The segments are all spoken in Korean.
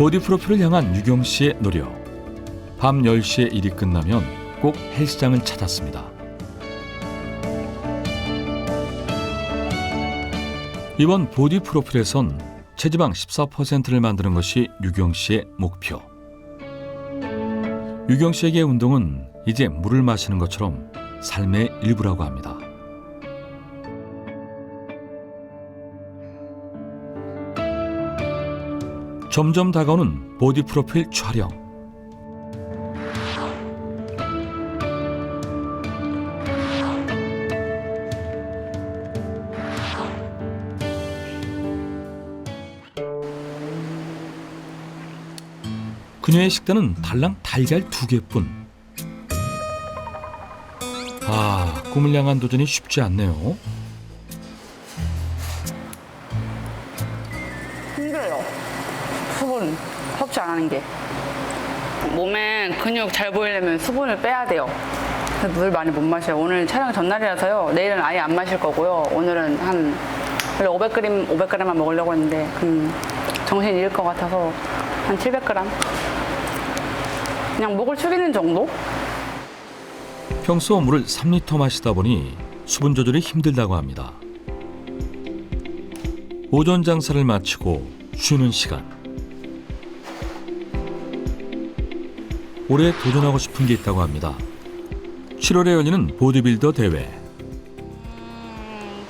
보디 프로필을 향한 유경 씨의 노력. 밤 10시에 일이 끝나면 꼭 헬스장을 찾았습니다. 이번 보디 프로필에선 체지방 14%를 만드는 것이 유경 씨의 목표. 유경 씨에게 운동은 이제 물을 마시는 것처럼 삶의 일부라고 합니다. 점점 다가오는 보디 프로필 촬영. 그녀의 식단은 달랑 달걀 두 개뿐. 아, 꿈을 향한 도전이 쉽지 않네요. 안 하는 게. 몸에 근육 잘 보이려면 수분을 빼야 돼요. 물 많이 못 마셔요. 오늘 촬영 전날이라서요. 내일은 아예 안 마실 거고요. 오늘은 한 원래 500g, 500g만 먹으려고 했는데 음, 정신 잃을 것 같아서 한 700g. 그냥 목을 축이는 정도? 평소 물을 3리터 마시다 보니 수분 조절이 힘들다고 합니다. 오전 장사를 마치고 쉬는 시간. 올해 도전하고 싶은 게 있다고 합니다. 7월에 열리는 보디빌더 대회.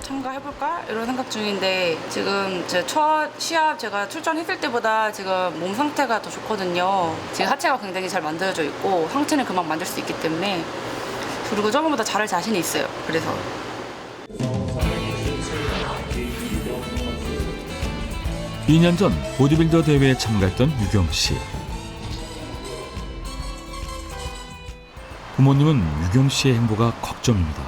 참가해볼까? 이런 생각 중인데 지금 제 첫 시합 제가 출전했을 때보다 지금 몸 상태가 더 좋거든요. 지금 하체가 굉장히 잘 만들어져 있고 상체는 금방 만들 수 있기 때문에 그리고 저번보다 잘할 자신이 있어요. 그래서 2년 전 보디빌더 대회에 참가했던 유경 씨. 부모님은 유경 씨의 행보가 걱정입니다.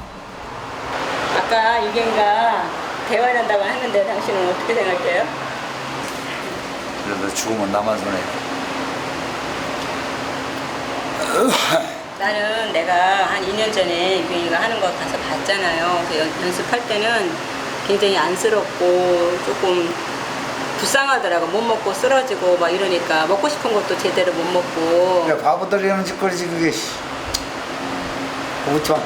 아까 유경이가 대화한다고 했는데 당신은 어떻게 생각해요? 그래도 죽으면 나만 손해. 나는 내가 한 2년 전에 유경이가 하는 거 가서 봤잖아요. 그 연, 연습할 때는 굉장히 안쓰럽고 조금 불쌍하더라고. 못 먹고 쓰러지고 막 이러니까 먹고 싶은 것도 제대로 못 먹고. 그러니까 바보들이 하는 짓거리지 그게. 씨. 그렇지 마.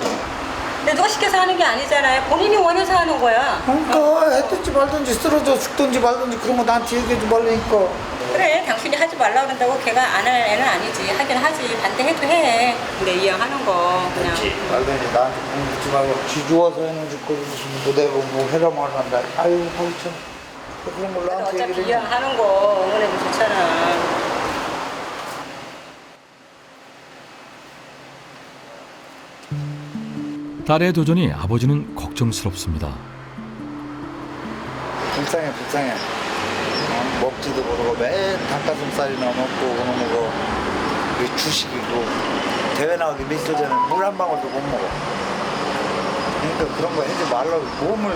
근데 누가 시켜서 하는 게 아니잖아요. 본인이 원해서 하는 거야. 그러니까 해든지 말든지 쓰러져 죽든지 말든지 그런 거 나한테 얘기하지 말라니까. 그래, 당신이 하지 말라 그런다고 걔가 안 할 애는 아니지. 하긴 하지. 반대해도 해. 근데 이왕 하는 거 그냥. 말든지 나한테 공묻지 말고 쥐 좋아서 하는 짓거리 무슨 뭐 내가 뭐 해라 말한다. 아유 참. 그런 걸 나한테 어차피 얘기를 해. 이왕 하는 거 응원해도 좋잖아. 딸의 도전이 아버지는 걱정스럽습니다. 불쌍해 불쌍해. 어, 먹지도 모르고 매일 닭가슴살이나 먹고 거 그게 주식이고 대회 나가기 며칠 전에 물 한 방울도 못 먹어. 그러니까 그런 거 하지 말라고 몸을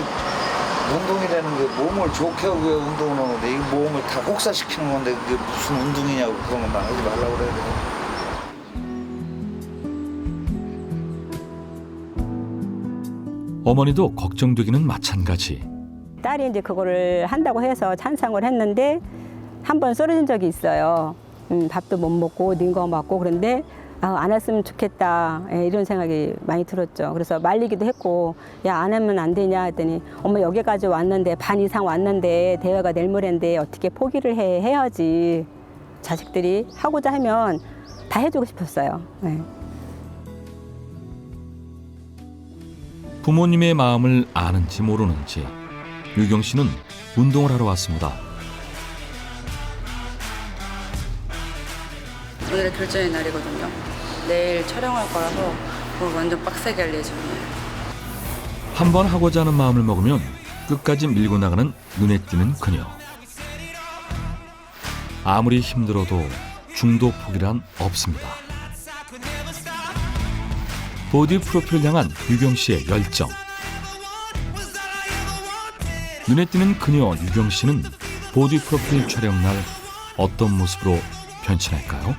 운동이라는 게 몸을 좋게 하기 위해 운동을 하는데 이 몸을 다 혹사시키는 건데 그게 무슨 운동이냐고 그런 것만 하지 말라고 그래야 돼. 어머니도 걱정되기는 마찬가지. 딸이 이제 그거를 한다고 해서 찬성을 했는데 한 번 쓰러진 적이 있어요. 음, 밥도 못 먹고 닌거 맞고 그런데 아, 안 했으면 좋겠다 예, 이런 생각이 많이 들었죠. 그래서 말리기도 했고 야 안 하면 안 되냐 했더니 엄마 여기까지 왔는데 반 이상 왔는데 대회가 내일 모레인데 어떻게 포기를 해 해야지 자식들이 하고자 하면 다 해주고 싶었어요. 예. 부모님의 마음을 아는지 모르는지 유경 씨는 운동을 하러 왔습니다. 오늘의 결전의 날이거든요. 내일 촬영할 거라서 오늘 완전 빡세게 할 예정이에요. 한 번 하고자 하는 마음을 먹으면 끝까지 밀고 나가는 눈에 띄는 그녀. 아무리 힘들어도 중도 포기란 없습니다. 보디 프로필을 향한 유경 씨의 열정. 눈에 띄는 그녀 유경 씨는 보디 프로필 촬영 날 어떤 모습으로 변신할까요?